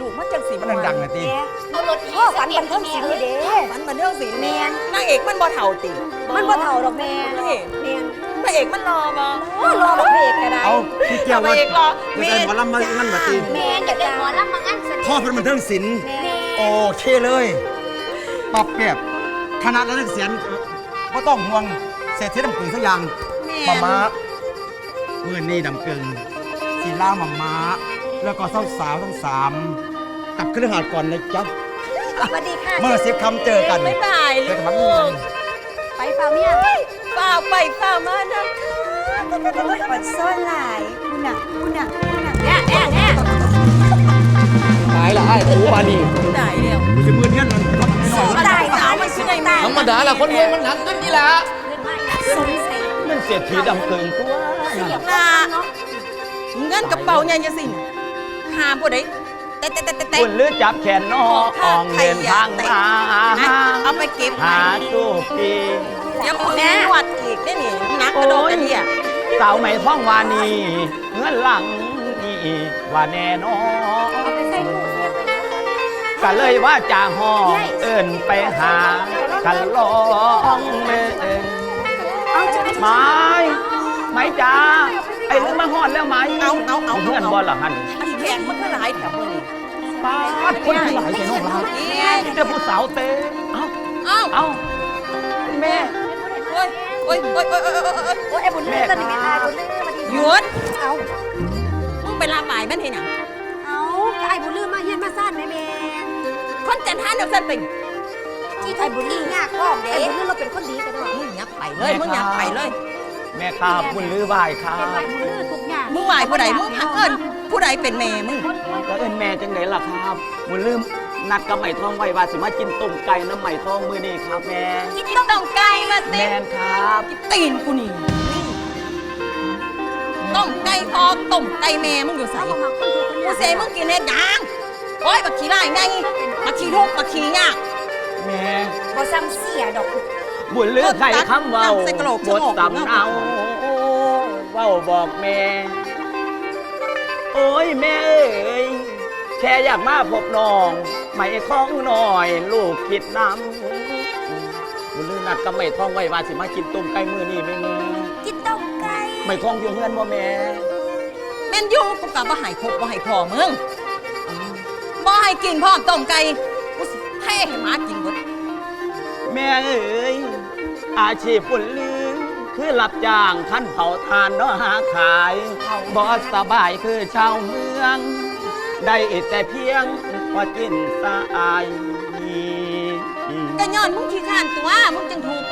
ลูกมันจังสีมันดังๆนะตีเอารถพ่อฝันบันเทิงศิลป์เด้ฝันบันเทิงศิลป์แม่นนางเอกมันบ่เท่าติมันบ่เท่าดอกแม่นี่แม่นพระเอกมันรอบ่โอ้รอบักพระเอกก็ได้เอาพี่เกี่ยวพว่าระเอกรอไม่ใช่หมอลำมางั้นมาตีแม่นอยากกอายได้ได้หมอลำมางั้นเสด็จพ่อเป็นบันเทิงศิลป์แม่โอเคเลยปรับเปรียบคณะนักเสียนก็ต้องห่วงเศรษฐีดำกึ่งสักอย่างมาม้าเมื่อนี่ดำกึ่งศิลามาม้า แล้วก็สาวสาวๆทั้งสามกลับเครื่องหาดก่อนนะจ๊ะ สวัสดีค่ะเมื่อสิบคำเจอกันบ๊ายบายเจอกันลูครั้งหนึ่กงไปฟ้าเมียฝ้าวไปฝ้าวมานะโอ้ยอดซ่อนหลายคุณน่ะคุณน่ะคุณน่ะแน่แน่แน่ตายละไอ้โอ้บานี่ได้แล้วกูจะมือเทียนมันก็ไม่น้อยตายสาวมันชื่อได้ไหมธรรมดาละคนรวยมันหนักกันนี่ละเงินมาอีกสงสัยมันเสียทีดำเกิงตัวเสียบลาเงินกระเป๋าใหญ่ยังสิ หาบ่ได้แต่แต่แต่แต่ คุณลือจับแขนน้องอองเดินทางมาเอาไปเก็บหาตู้ปีเดี๋ยวพึ่งนวดอีกได้นี่นักกระโดดกันเนี่ยสาวไม่ท้องวานีเงื่อนหลังนี่ว่าแน่นอนเอาไปใส่ตู้เสื้อไปนะก็เลยว่าจะห้องเอินไปหาคันลองเมืองเอาจะไม้ไม้จ้า ไอ้ลือมาหอดแล้วไหมเอาเอาเอาเพื่อนบ่ละหันมันแพงมันก็หลายแถวนี่ป้าดคนที่หลายใจน้องรักเอ้ยเจ้าผู้สาวเต้เอ้าเอ้าเอ้าแม่โอ้ยโอ้ยโอ้ยโอ้ยโอ้ยโอ้ยโอ้ยโอ้ยไอ้บุญเลื่อนตอนนี้ไม่ตายบุญเลื่อนมาดีหยุดเอามึงไปลาบ่ายมันเห็นยังเอาก็ไอ้บุญเลื่อนมาเฮียนมาซ่านแม่แม่คนจันทานเดี๋ยวเส้นเป็นที่ไอ้บุญเลื่อนยากพ่อเด้ไอ้บุญเลื่อนเราเป็นคนดีกันด้วยมึงยักไปเลยมึงยักไปเลย แม่ครับบุญลือไหวครัเป็นไอ้บบุญเลื่อนทุกอย่างมึงไหวผู้ใดมึงหักเอิญผู้ใดเป็นแม่มึงก็เอิ้นแม่จังไหนล่ะครับบุญลืมนัดกับไหมทองไว้ว่าสิมากินต้มไก่น้ำไหมทองมื้อนี้ครับแม่กินต้องไก่มาเต็แม่นครับตีนกูนี่ต้มไก่พอต้มไก่แม่มึงอยู่ใส่เอามาคนทุกคนกูเซมึงกินเน็ดยังโอ้ยบักขี้ไล่ไงบักขี้ทุกข์บักขี้ยากแม่บ่ซ้ำเสียดอก บุญลือใครคำเว้าใส่กระโหลกบทสำเนาเว้าบอกแม่ โอ้ยแม่เอ้ยแค่อยากมาพบน้องไม่คล้องหน่อย ลูกคิดน้ำบุญลือนัดกับไม่ท้องไว้ว่าสิมากินต้มไก่มื้อนี้แม่แม่กินต้มไก่ไม่ท้องอยู่เฮือนบ่แม่แม่นอยู่กูกะบ่ให้ครบบ่ให้พ่อมึงบ่ให้กินพร้อมต้มไก่กูสิให้ให้หมากินเบิดแม่เอ้ย อาชีพปุ่นลือคือรับจ้างขั้นเผาทานเนาะหาขายบอสบายคือชาวเมือง ได้แต่เพียงพอกินสะอายก็ย้อนมึงขี้ข้านตัว มึงจึงถูก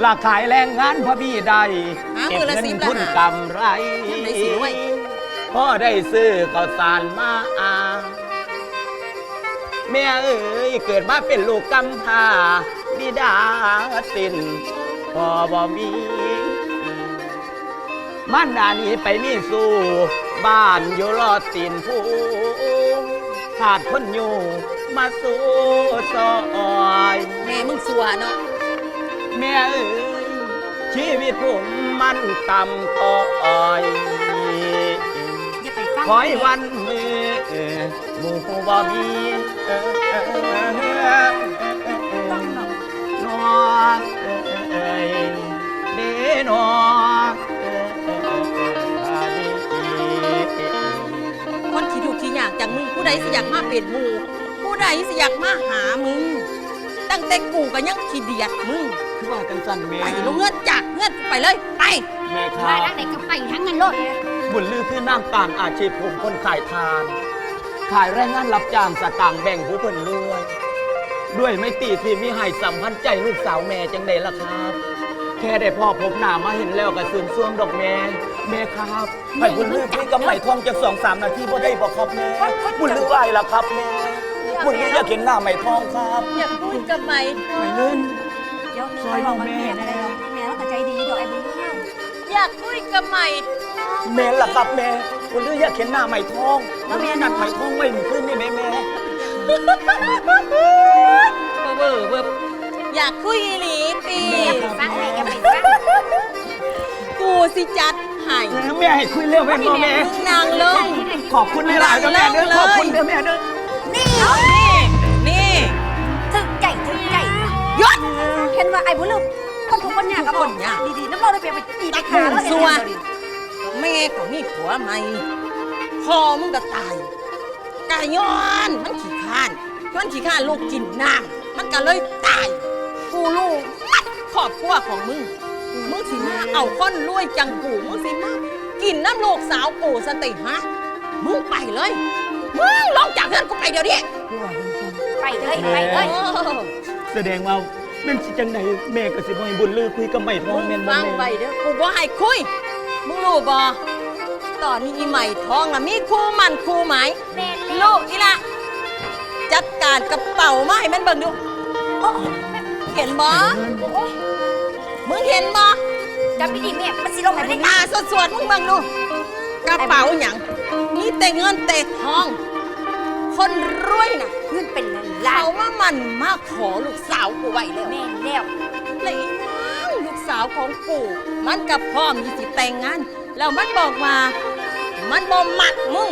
หลักขายแรงงานพอบี้ได้หาเก็มื้บอละเงินสิบละทุนหากำไรได้สิรวยพ่อได้ซื้อข้าวสารมาอาแม่เอ้ยเกิดมาเป็นลูกกำพร้า บิดาสินพ่อบ่มีมันดานี้ไปมีสู่บ้านอยู่รอดตีนผู้ขาดคนอยู่มาสู่ซอยแม่มึงสัวเนาะแม่เอ้ยชีวิตผมมันต่ำต้อยอย่าไปฟังคอยวันมือหมู่บ่มี เอ้ยเดนอเอ้ยเอ้ยเอ้ยเอ้ยคนขี้ถูกขี้ยากจังมึงผู้ใดสิอยากมาเป็นหมูผู้ใดสิอยากมาหามึง ตั้งแต่กูก็ยังขี้เดียดมึงคือว่าจังสั่นแม่ไปลงเงือนจากเงือนไปเลยไปแม่คมารับทางไหนก็ไปทั้งนั้นโลดบุญลือคือน้ำตาลอาชีพผมคนขายทาน ขายแรงงานรับจ้างสตางค์แบ่งผู้เพิ่นด้วย ด้วยไม่ตีที่มีให้สัมพันธ์ใจลูกสาวแม่จังไดล่ะครับ แค่ได้พ่อพบหน้ามาเห็นแล้วก็ซึมซ่วมดอกแม่แม่ครับให้บุญลือพี่กำไหลทองจากสองสามนาทีบ่ได้บ่ครับแม่บุญลือไหวล่ะครับแม่บุญลืออยากเห็นหน้าไหมทองครับอยากพูดกับไหมไหมเลื่นเดี๋ยวซอยบอกแม่แม่แม่แล้วก็ใจดีดอกไอ้บุญเลื่อนอยากคุยกับไหมแม่ล่ะครับแม่บุญลืออยากเห็นหน้าไหมทองแล้วแม่นัดไหมทองไว้หมู่ขึ้นนี่แม่แม่ เบอร์เบอร์อยากคุยอีหลีปีฟังไหนก็ไปฟังกูสิจัดให้แม่ให้คุยเรื่องแม่นบ่แม่มึงนางลงขอบคุณหลายๆนะแม่เด้อขอบคุณเด้อด้อแม่เด้อนี่นี่นี่ถึงใจถึงใจหยุดเห็นว่าไอ้บุญลืมคนทุกคนยากกับคนยากดีๆน้ำเราได้เปรียบไปตีไปขาแล้วสัวแม่ก็มีผัวใหม่พ่อมึงก็ตายกายย้อนมันขี้ข้านย้อนขี้ข้านลูกกินน้ำ มันก็เลยตาย กูลูกมัดครอบครัวของมึง มึงสิมาเอาคนรวยจังกู มึงสิมากินน้ำลูกสาวกูสติฮะ มึงไปเลย มึงลงจากเพื่อนกูไปเดี๋ยวนี้ไปเลยไปเลยเออแสดงว่าแม่นสิจังไดแม่ก็สิบ่ให้บุญลือคุยกับไม่ทอมึงงแม่นบ่ฟังไปแม่เด้อกูบ่ให้คุย มึงรู้บ่ตอนนี้อีใหม่ท้องอะมีครูมันครูหมายแม่ลูกอีละจัดการกระเป๋ามาให้มันเบิ่งดูโอ้ เห็นบ่มึงเห็นบ่จับพี่ดีแม่มันสิลงไปได้ตาสวดๆมึงเบิ่งดู กระเป๋าหยังมีแต่เงินแต่ทอง คนรวยน่ะเงินเป็นล้าเขานมามันมาขอลูกสาวกูไว้แล้วแม่แล้วเลยนั่งลูกสาวของกูมันกับพ่อมีสิแต่งงาน แล้วมันบอกว่า มันบ่มักมึง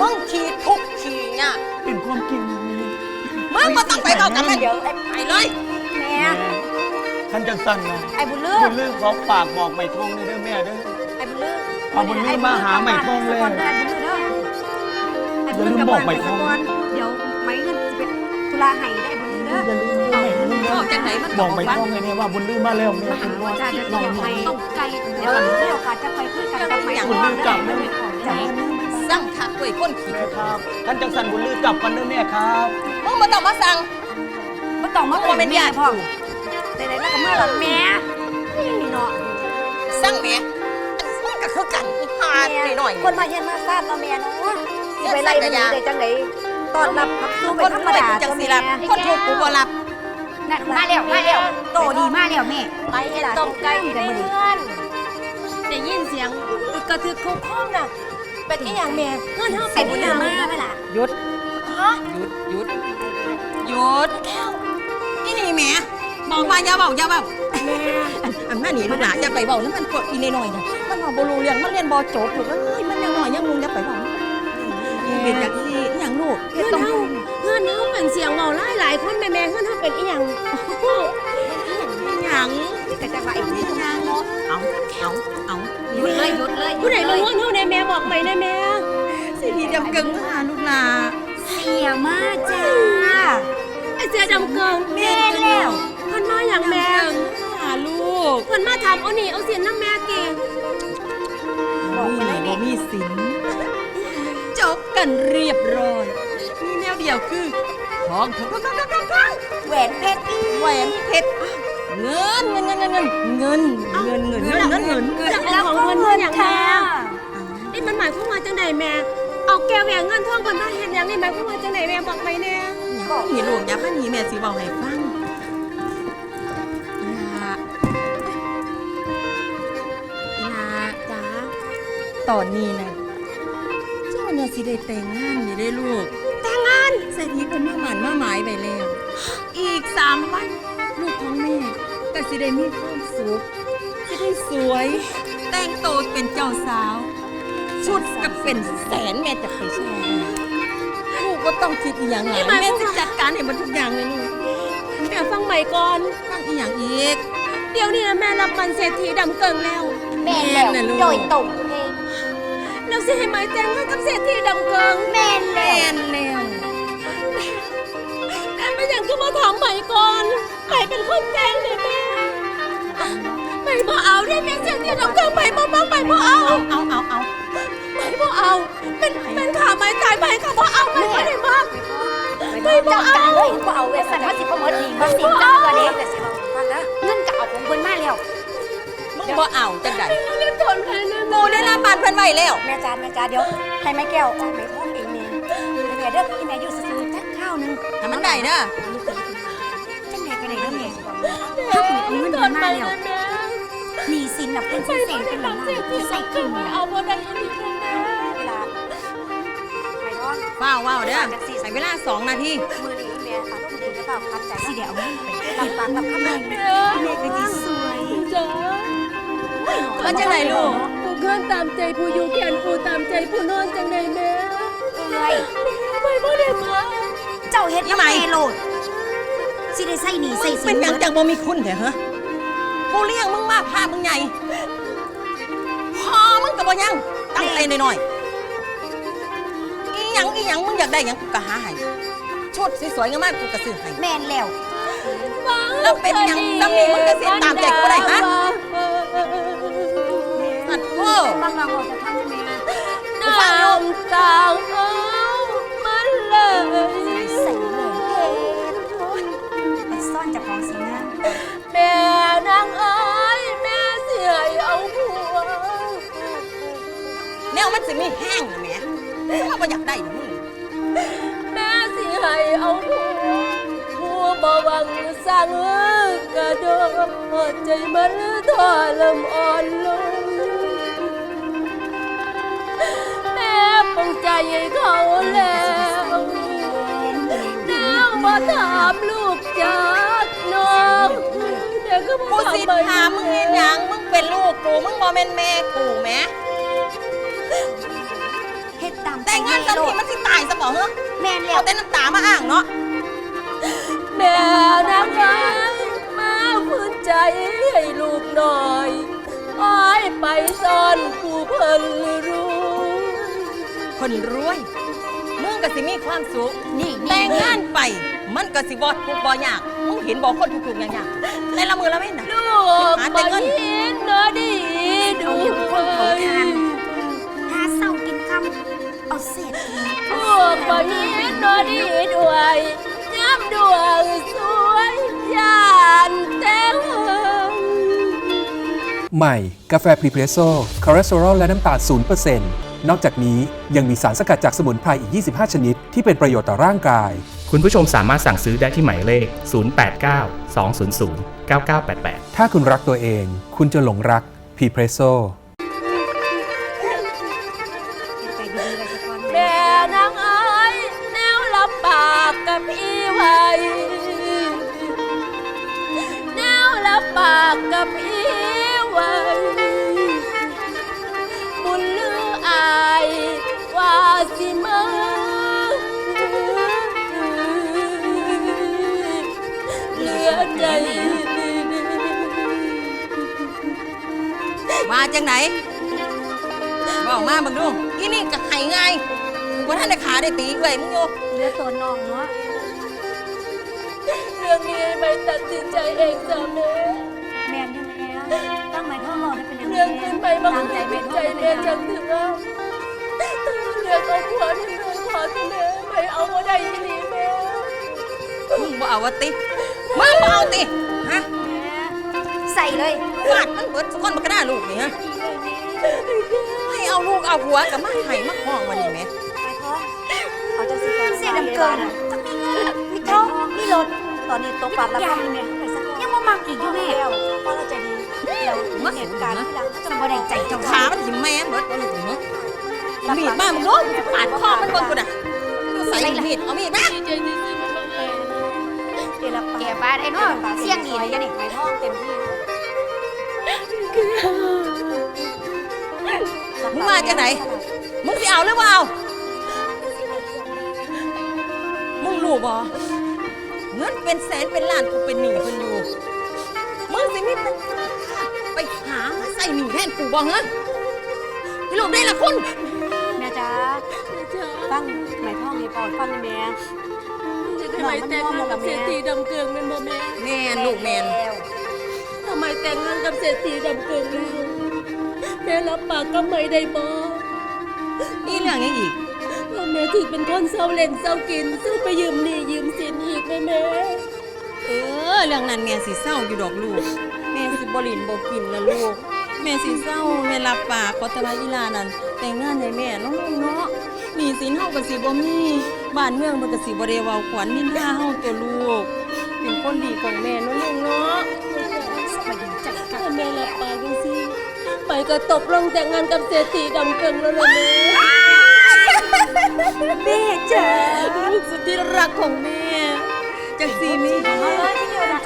มึงขี้ทุกข์ขี้ยากเป็นความจริงแม่มึงบ่ต้องไปเอากับมันเดี๋ยวไอ้ไปเลยแม่ท่านจังสั่นนะไอ้บุญลืบุมญลือขอฝากบอกไม่ทองเด้อแม่เด้อไอ้บุญลืมเอาบุญลืมมาหาใหม่ทองเลยไอ้บุญลืมเด้ออย่าลืมบอกใหม่ทองเดี๋ยวไม้เงินจะเป็นธุระให้ได้บุญเด้ออย่าลืมแม่บุญลือบอกจากไหนมันบอกไม่ทองเลยเนี่ยว่าบุญลือมาแล้วแม่เป็นว่าจ้าจะน้องเสียนี่ไปตกใจเดี๋ยวเรามีโอกาสจะไปคุยกันกับไม้บุญลือกลับแม่จ้าสั่งคักด้วยคนขี้แม่ครับท่านจังสั่นบุญลือกลับกันเด้อแม่ครับ มึงบ่ต้องมาสั่งบ่ต้องมามึงบ่เป็นญาติพ่อกูไหนๆแล้วก็มาหลังแม่นี่เนาะสั่งแหม่อันมึงก็คือกันอีหาหน่อยๆคนมาเย็นมาซ่านเนาะแม่เนาะสิไปไล่มันหนีได้จังไดตอนรับขับสู้คไปนธรรรมวยดากูจังสิรับคนถูกกูบ่รับนั่นมาแล้วมาแล้วโตดีมากแล้วแม่ไปเห็นต้มไก่ในเรือนได้ยินเสียงกระทึกคุ้มค้อมน่ะเป็นอีหยังแม่เงินเฮาไอ้เป็นบุญอีหลืยัมงมาแม่ไหมล่ะหยุดฮะหยุดหยุด หยุดอีนี่แหม่บอกว่าอย่าเบาอย่าเบาแม่อันนั้นนี่ลูกหลานอย่าไปเบานั่นมันกดอีนหน่อยๆนะมันมาบ่รู้เรื่องมันเรียนบ่จบลูกเอ้ยมันยังน้อยยังงงอย่าไปเบามันเป็นอย่างที่อหย่างลูกเงินเฮาเงินเฮาเป็นเสียงเมาหลายหลายคนแม่แม่เงินเฮาเป็นอีหยังอหย่างแต่จังหวะอีกนิดนึงเอาเอาเอาหยุดเลยหยุดเลยผู้ใดมาเงินเฮาได้แม่บอกไปได้แม่สิทีดำเกิงมาหาลูกหลาน เสียมากจ้าไอ้เสือดำเกิงแม่แล้วเพิ่นมาอย่างแม่เกิงมาหาลูกเพิ่นมาทำเอานี่เอาเสียนน้ำแม่เก่งบอกไปเลยบ่แม่มีสินจบกันเรียบร้อย มีแนวเดียวคือทองทองทองทองทองทองแหวนเพชรอีกแหวนเพชรเงินเงินเงินเงินเงินเงินเงินเงินเงินเงินเงินจะเอาของเพิ่นมาอย่างแม่นี่มันหมายความว่าจังไดแม่เอาแก้วแหวนเงินทองเพิ่นมาเฮ็ดหยังนี่หมายความว่าจังไดแม่บอกไปแน่ นี่ลูกอย่าพันนี้แม่สิบอกให้ฟังอีลาอีลาจ้าตอนนี้นะเจ้าเนี่ยสิได้แต่งงานนี่ได้ลูก แต่งงานเศรษฐีคนมาหมันมาหมายไปแล้ว อีกสามวัน ลูกของแม่ก็สิได้มีความสุขสิได้สวย แต่งโตวเป็นเจ้าสาว ชุดก็เป็นแสนแม่จะไปใช้ลู กก็ต้องคิดอีกอย่างหลายแม่จะจัดการให้มันทุกอย่างเลยลูกแม่ฟังใหม่ก่อน ตั้งอีกอย่างอีก เดี๋ยวนี้นะแม่รับมันเศรษฐีดำเกิงแล้ว แม่แล้วแม่น่ะลูก โดยตรงเองแล้วสิให้ไหมแต่งงานกับเศรษฐีดำเกิงแม่แล้แม่วนแล้วแม่ไม่อยากจะมาถามใหม่ก่อนใหม่เป็นคนแจ้งเลยแม่ใหม่บ่เอาได้แม่เศรษฐีดำเกิงใหม่บ่บ่ใหม่บ่เอา เอาเอาเอา ใหม่บ่เอา เป็นเป็นขาใหม่ตายใหม่ค่ะบ่เอาใหม่บ่ได้มากไม่จัดการเลยก็เอาเวสันว่าสิบ่หมดดีบ่สิจังตัวนี้แต่สิฟังนะเงินก็เอาของเพิ่นมาแล้วมึงบ่เอาจังใดเรียกทนใครนะกูได้รับบานเพิ่นไว้แล้วแม่จ้าแม่จ้าเดี๋ยวให้แม่แก้วเอาไม้ทองเองแม่แม่เด้อที่แม่อยู่ซื่อๆจักข้าวหนึงให้มันได้เด้อจังแม่ก็ได้เด้อแม่ถ้าคุณเอาเงินเดือนมาแล้วแม่หนีสินน่ะเป็นสินเสงเป็นหลังเศรษฐีใส่ดำขึ้เกินงไม่น่ะเอาบ่ได้อีก ว้าวว้าวเด้อใส่เวลาสองนาทีมือนี้แม่อารมณ์ดีหรือเปล่าครับใจสิเดี๋ยวเอาเงินไปรับฟังรับคำแม่แม่แม่ก็ดีสวยจ๋ามันจังไหนลูกผู้เคลื่อนตามใจผู้อยู่แขนผู้ตามใจผู้นอนจังใดแม่เอ้ยไม่บ่าเฮ็ดยังไงแม่โลดสิได้ใส่หนีมึใส่งสิเป็นหยังบิดจังบ่มีคุณแท้ฮะกูเลี้ยงมึงมาพามึงใหญ่พอมึงก็บ่ยังตั้งใจหน่อยๆอี หยังอีหยังมึงอยากได้หยังกูก็หาให้ชุดสวยๆงามๆกูก็ซื้อให้แม่นแล้ว แล้วเป็นหยังซ้ำนี่มึงก็สิตามใจกูได้ฮะอัดโอ้ฟังน้องออกจะทำได้ไหมกูฟังอยู่น้ำตาเอามันเลยใส่แหวนไปซ่อนจากของสีงามแม่นางเอ้ยแม่เสียเอาหัว แนวมันสิมีแห้งนะแหม่ กูบ่อยากได้นะมึงแม่สิให้เอาหัวหัวบ่หวังสร้างเอ้อกระโดดใจมันทอลำอ่อนลง แม่ปองใจให้เขาแล้วนางมาถามลูกจากน้องเดี๋ยวก็กูมาสิถามมึงเฮ็ดหยังมึงเป็นลูกกูมึงบ่แม่นแม่กูแหม ตามใจแต่งงานแม่กันโลนี่ดมันสิตายซะบ่เหรอแม่นแล้เอาวแต่น้ำตามาอ้างเนาะแม่นางไอ้มาฟื้นใจให้ลูกหน่อยอ้อยไปซ่อนผู้เพิ่นรู้คนรวยมึงก็สิมีความสุขนี่แต่งงานไป มันก็สิบ่ทุกข์บ่ยากมึงเห็นบ่คนทุกข์ๆยากๆในละมือละเว้นน่ะลูกหาแต่บ่เงินเห็นเนาะดีดูเอาอย่างคน เอาเศษกินพวกบ่เห็นเนาะดีด้วยย้ำดวงสวยยานแต่เฮิงใหม่ กาแฟพรีเพรสโซ่คอเลสเตอรอลและน้ำตาล0%นอกจากนี้ยังมีสารสกัดจากสมุนไพรอีก 25 ชนิด ที่เป็นประโยชน์ต่อร่างกาย คุณผู้ชมสามารถสั่งซื้อได้ที่หมายเลข 089 200 9988 ถ้าคุณรักตัวเอง คุณจะหลงรักพรีเพรสโซ่ ลือใจว่าจังไหนบอกมาเบิ่งดูอีนี่ก็ให้ง่ายกูบ่ทันได้ขาได้ตีเอ้ยมึงอยู่เหลือตัวน้องเนาะเรื่องนี้ไม่ตัดสินใจเองจ้ะแม่แม่นอยู่แม่ตั้งไม้ท่องรอได้เป็นยังไงเรื่องขึ้นไปบางตามใจทีแม่ใจท่องแม่ได้จัเป็นงเถื่อเรื่องเอาผัวที่เรื่องขอที่แม่ไม่เอาบ่ได้อีหลีแม่มึงบ่เอาวะติ มึงบ่เอาติฮะใส่เลยฟาดมันเบิดทุกคนบ่กระด้าลูกนี่ฮะให้เอาลูกเอาผัวกับมาให้มาห้องวันนี้แหมไปท้องเอาจังสิก่อนเสียดำเกินจะมีเงินมีทองมีรถตอนนี้ตกปรับแล้วก็มีเมียไปสักยังบ่มักอีกอยู่แม่แล้วพ่อเราใจดีเรามาเหตุการณ์ที่หลังจะบ่ได้ใจเจ้าขามันหิมแม่เบิดบ่ลูกนี่ฮะเอามีดมามึงรู้ปาดคอมันก่อนกูน่ะดูใส่มีดเอามีดมา ดีใจที่สุดในแม่เดลับแก่บ้าได้เนาะเสียงดีเลยยัยะนนี่ไปท้องเต็มที่มึงมาจากไหน มึงสิเอาหรือเปล่ามึงรู้บ่เงินเป็นแสนเป็นล้านกูเป็นหนี้เพิ่นอยู่ มึงสิมีปัญญาไปหามาใส่หนี้แทนกูบ่ฮะพี่ลูกได้ละคุณ แม่จ้าจ้าฟังไม้ท้องให้ปอดฟังแม่จะทำ ไมแต่งงานกับเศรษฐีดำเกิงเป็นบ่แม่แม่นลูกแม่นทำไมแต่งงานกับเศรษฐีดำเกิงลูกแม่รับปากก็ไม่ได้บ่นี่เรื่องยังอีกว่าแม่ถึงเป็นคนเศร้าเล่นเศร้ากินซื้อไปยืมหนี้ยืมสินอีกไหมแม่เออเรื่องนั้นแม่สิเศร้าอยู่ดอกลูกแม่สิบ่ลินบ่กินละลูกแม่สิเศร้าแม่รับปากขอต่ว่าอีลานั่นแต่งงานให้แม่นาะลูกเนาะ หนีสินเฮาก็สิบ่มีบ้านเมืองมันก็สิบ่ได้เว้าขวัญนินทาเฮาตัวลูก เป็นคนดีของแม่เนาะลูกเนาะสบายดีใจกันถ้าแม่รับปากจังซี่ไปก็ตกลงแต่งงานกับเศรษฐีดำเกิงแล้วล่ะแม่แม่จ๋าลูกสุดที่รักของแม่จังสีแม่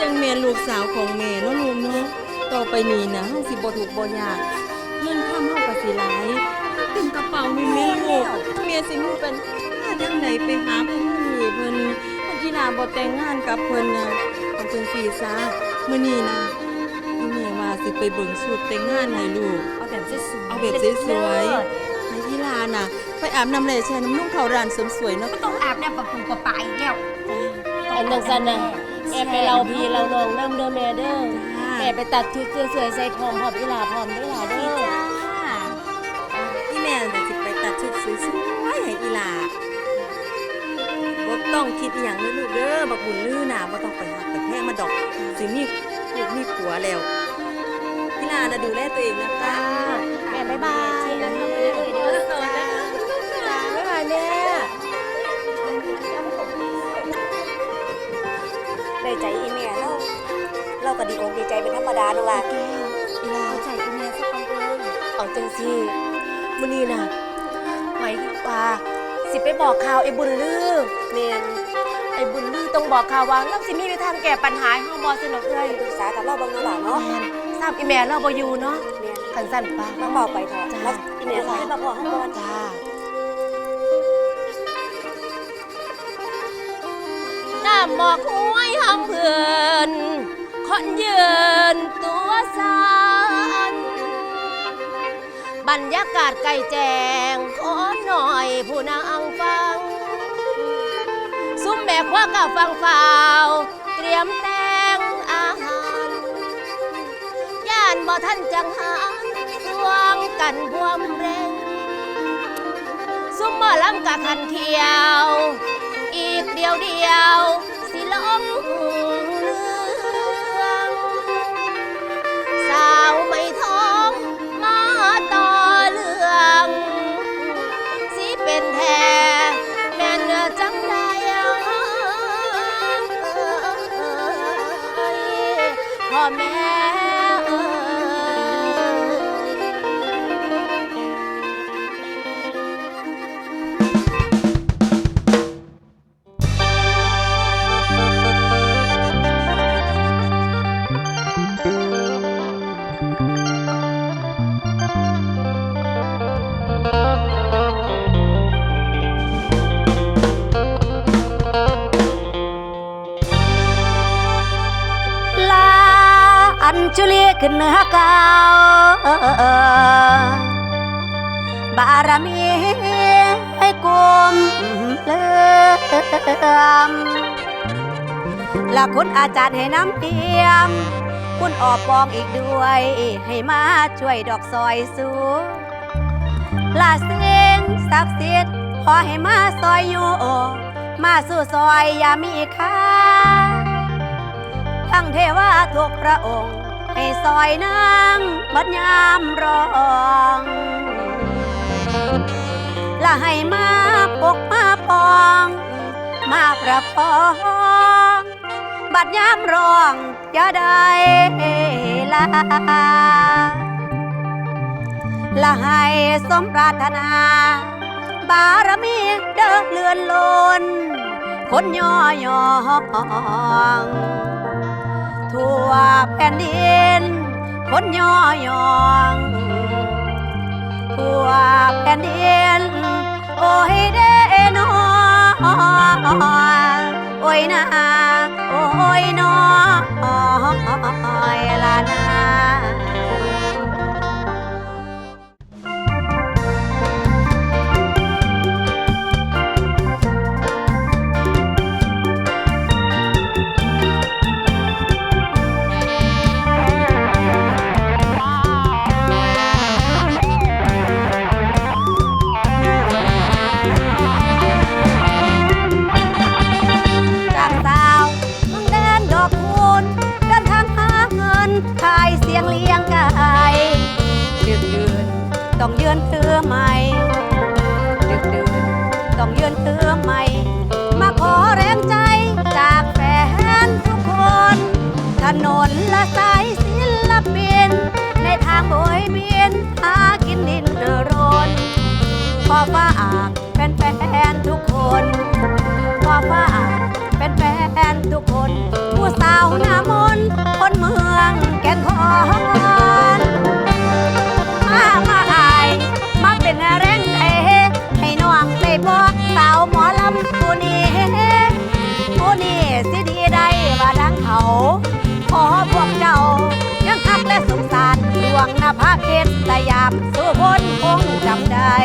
จังแม่ลูกสาวของแม่เนาะลูกเนาะต่อไปนี้นะเฮาสิบ่ถูกข์บ่ยากเงินข้ามเฮาก็สิหลาย เต็มกระเป๋าแม่แม่ลูกแม่สิมีเป็นหาทางไหนไปหาเพิ่นนี่เพิ่นเฮาลาบ่แต่งงานกับเพิ่นน่ะเอาจังซี่ซะมื้อนี้นะอีแม่ว่าสิไปเบิ่งสูตรแต่งงานให้ลูก เอาแบบสวยๆเอาแบบสวยๆให้อีหลาน่ะ ไปอาบน้ำแลแช่น้ำนุ่งเขาร้านเสริมสวยเนาะก็ต้องอาบน้ำปะปูปะปาอีกแล้วอันจังสันน่ะแอบไปเราพี่เราน้องน้ำเด้อแม่เด้อจ้าแอบไปตัดชุดสวยๆใส่พร้อมพร้อมอีหลาพร้อมเด้อหลาเด้ออี ห้อีหลาบ่ต้องคิดอหย่างเลยลูกเด้อบักบุญลือน่ะบ่ต้องไปหักไปแพงมาดอกสิมีลูกมีผัวแล้วอีหลาน่ะดูแลตัวเองนะคะแม่บ๊ายบายนะคะไปเด้อเด้อจ้าบ๊ายบายแม่ได้ใจอีแม่เราเราก็ดีอกดีใจเป็นธรรมดาเนาะล่ะเอาใจคุณแม่สักคนเด้อเอาจังสิมื้อนี้น่ะไหวว่า สิไปบอกข่าวไอ้บุญลือแม่นไอ้บุญลือต้องบอกข่าวว่าเราสิมีทางแก้ปัญหาให้เฮาบ่สนุกเลยปรึกษากับเราเบิ่งเนาะล่ะเนาะแม่นทราบอีแม่เราบ่อยู่เนาะแม่นคันสั่นปะมาเบาไปเถอะจ้า แล้วอีแม่ขอให้มาพ่อเฮาก่อนจ้าน้ำหมอกห้วยหำเพื่อนคนยืนตัวสั่น บรรยากาศไก่แจงขอหน่อยผู้นางฟัง ซุ้มแบกว่ากับฟังฝ่าวเตรียมแต่งอาหารย่านบ่ท่านจังหารสวงกันบวมเร่งซุ้มหมอลำกะคันเขียว อีกเดียวเดียวสิลงเรื่ พ่ารมีให้กุมเลื่อมและคุณอาจารย์ให้น้ำเทียม คุณออกปองอีกด้วย ให้มาช่วยดอกซอยสูลาเสียงศักดิ์สิทธิ์ขอให้มาซอยอยู่มาสู่ซอยอย่ามีค่าทั้งเทวาทุกพระองค์ ให้ซอยนางบัดยามร้อง ละให้มาปกมาปอง มาประคอง บัดยามร้องอย่าได้ลาและให้สมปรารถนา บารมีเดินเลือนลน คนย่อยองทั่วแผ่นดิน คนย่อยอง ทั่วแผ่นดิน โอ้ยเด้นอโอ้ยนาโอ้ยนอลานาจากสาวเมืองแดนดอกคูณเดินทานา นนละสายศิลปิน ในทางโบยเบียนหากินดินเดรนขอฝากแฟนทุกคนขอฝากแฟนทุกคน ผู้สาวหน้าม ภาคเกตสยามสู้คนคงจำได้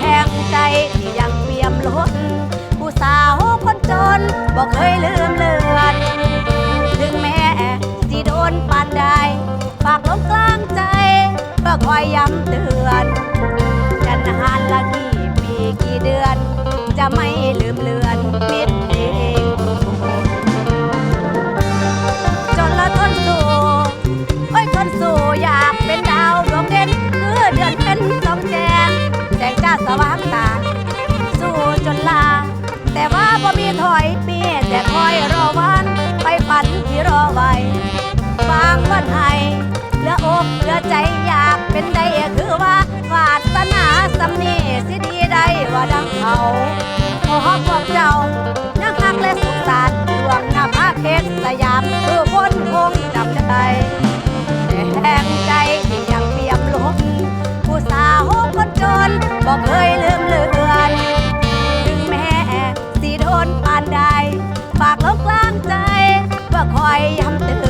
แรงใจที่ยังเปี่ยมล้นผู้สาวคนจนบอกเคยลืมเลือนถึงแม่ที่โดนปานใดฝากลมกลางใจ ก็คอยย้ำเตือน กันนานละกี่ปีกี่เดือน จะไม่ลืมเลือน สงจ้าสว่างตา สู้จนลา แต่ว่าบ่มีถอยมีแต่คอยรอวัน ไปฝันที่รอไว้บางวันให้เหลืออกเหลือใจอยากเป็นได้คือว่าวาสนาสำนีสิดีได้ว่าดังเขาขอพวกเจ้านักฮักและสุขสันต์ดวงหน้าพระเพชรสยามคือ บอกเคยลืมเลือนถึงแม่สิโดนปานใด ฝากลงกลางใจว่าคอยย้ำเตือน